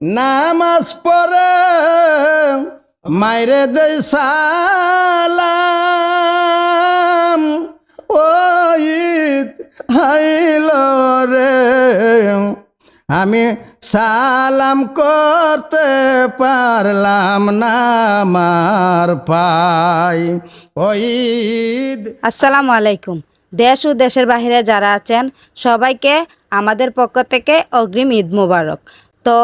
নামাজ পড়ে, মাইরে দেই সালাম। ওইদ হাইল রে, আমি সালাম করতে পারলাম না আমার পাই ওইদ আসসালামু আলাইকুম। দেশ ও দেশের বাইরে যারা আছেন, সবাইকে আমাদের পক্ষ থেকে অগ্রিম ঈদ মোবারক। তো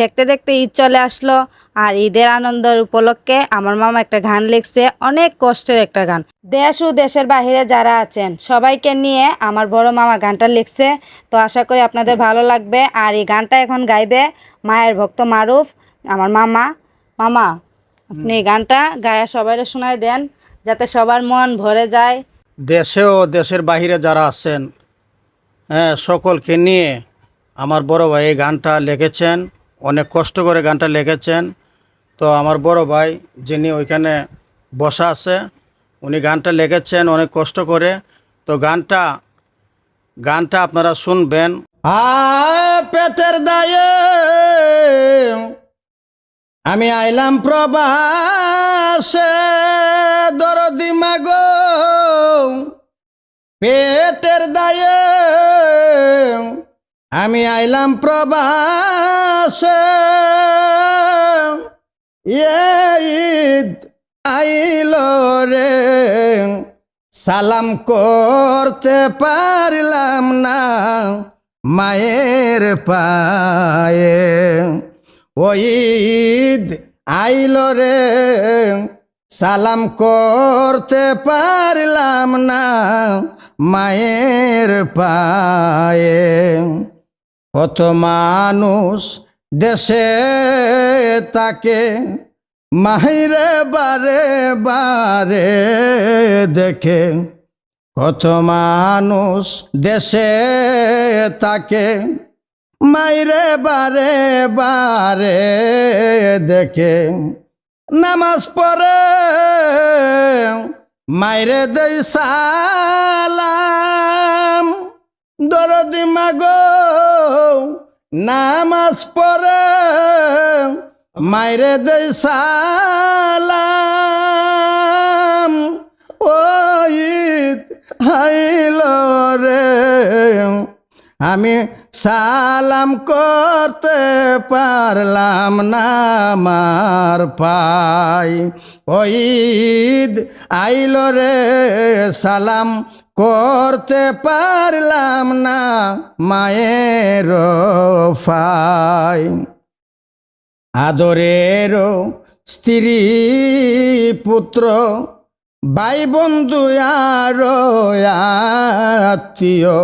দেখতে দেখতে ঈদ চলে আসলো আর ঈদের আনন্দের উপলক্ষে আমার মামা একটা গান লিখছে, অনেক কষ্টের একটা গান। দেশ ও দেশের বাইরে যারা আছেন, সবাইকে নিয়ে আমার বড় মামা গানটা লিখছে। তো আশা করি আপনাদের ভালো লাগবে। আর এই গানটা এখন গাইবে মায়ের ভক্ত মারুফ, আমার মামা। মামা, আপনি এই গানটা গায়ে সবাই শোনায় দেন, যাতে সবার মন ভরে যায়। দেশে ও দেশের বাহিরে যারা আছেন হ্যাঁ সকলকে নিয়ে আমার বড় ভাই এই গানটা লিখেছেন। অনেক কষ্ট করে গানটা লিখেছেন। তো আমার বড় ভাই যিনি ওইখানে বসা আছে, উনি গানটা লিখেছেন অনেক কষ্ট করে। তো গানটা গানটা আপনারা শুনবেন। পেটের দায়ে আমি আইলাম প্রবাসে, দরদি মাগো, পেটের দায়ে আমি আইলাম প্রবাসে। ঈদ আইল রে। সালাম করতে পারলাম না মায়ের পায়ে। ওইদ আইল রে। সালাম করতে পারলাম না মায়ের পায়ে। কত মানুষ দেশে তাকে মাহিরে বারে বারে দেখে। কত মানুষ দেশে তাকে মাইরে বারে বারে দেখে। নামাজ পড়ে, মাইরে দেই সালাম, দরদি মাগো নামাজ পড়ে, মাইরে দেই সালাম। ওইদ হাইল রে, আমি সালাম করতে পারলাম না আমার পাই ওইদ আইল রে, সালাম করতে পারলাম না মায়ের ফাই। আদরেরও স্ত্রী পুত্র ভাই বন্ধু আর আত্মীয়।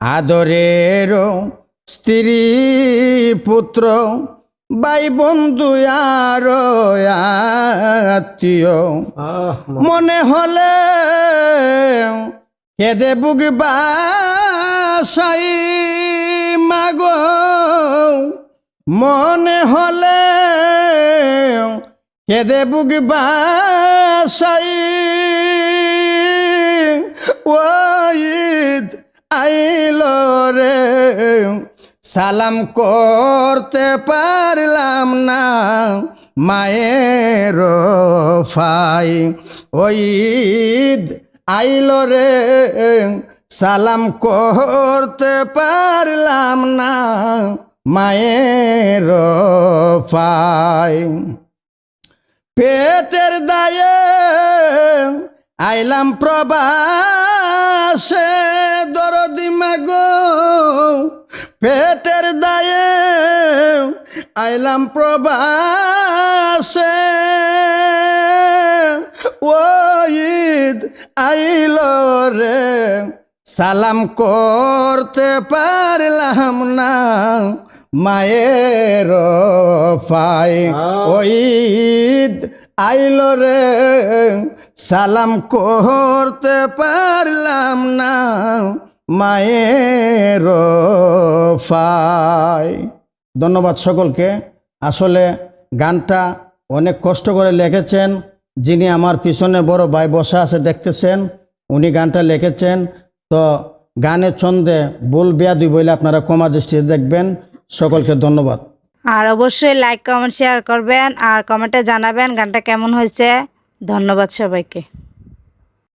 আদরেরও স্ত্রী পুত্র ভাই বন্ধু আর আত্মীয়। মনে হলে কেদে বুক বাসাই, মাগো, মনে হলে কেদে বুক বাসাই ওইদ আইল রে। সালাম করতে পারলাম না, মায়ের ফাই ওইদ আইল রে, সালাম করতে পারলাম না, মায়ের ফাই পেটের দায়ে আইলাম প্রবাসে, দরদি মাগো। পেটের দায়ে আইলাম প্রবাসে আইল রে। সালাম করতে পারলাম না। মায়ের পাই ওইদ আইল রে। সালাম করতে পারলাম না। মায়ের পাই ধন্যবাদ সকলকে। আসলে গানটা অনেক কষ্ট করে লিখেছেন। যিনি আমার পিছনে বড় ভাই বসা আছে দেখতেছেন, উনি গানটা লিখেছেন। তো গানের ছন্দে ভুল বেয়াদুই বইলে আপনারা কমা দৃষ্টিতে দেখবেন। সকলকে ধন্যবাদ। আর অবশ্যই লাইক, কমেন্ট, শেয়ার করবেন আর কমেন্টে জানাবেন গানটা কেমন হয়েছে। ধন্যবাদ সবাইকে।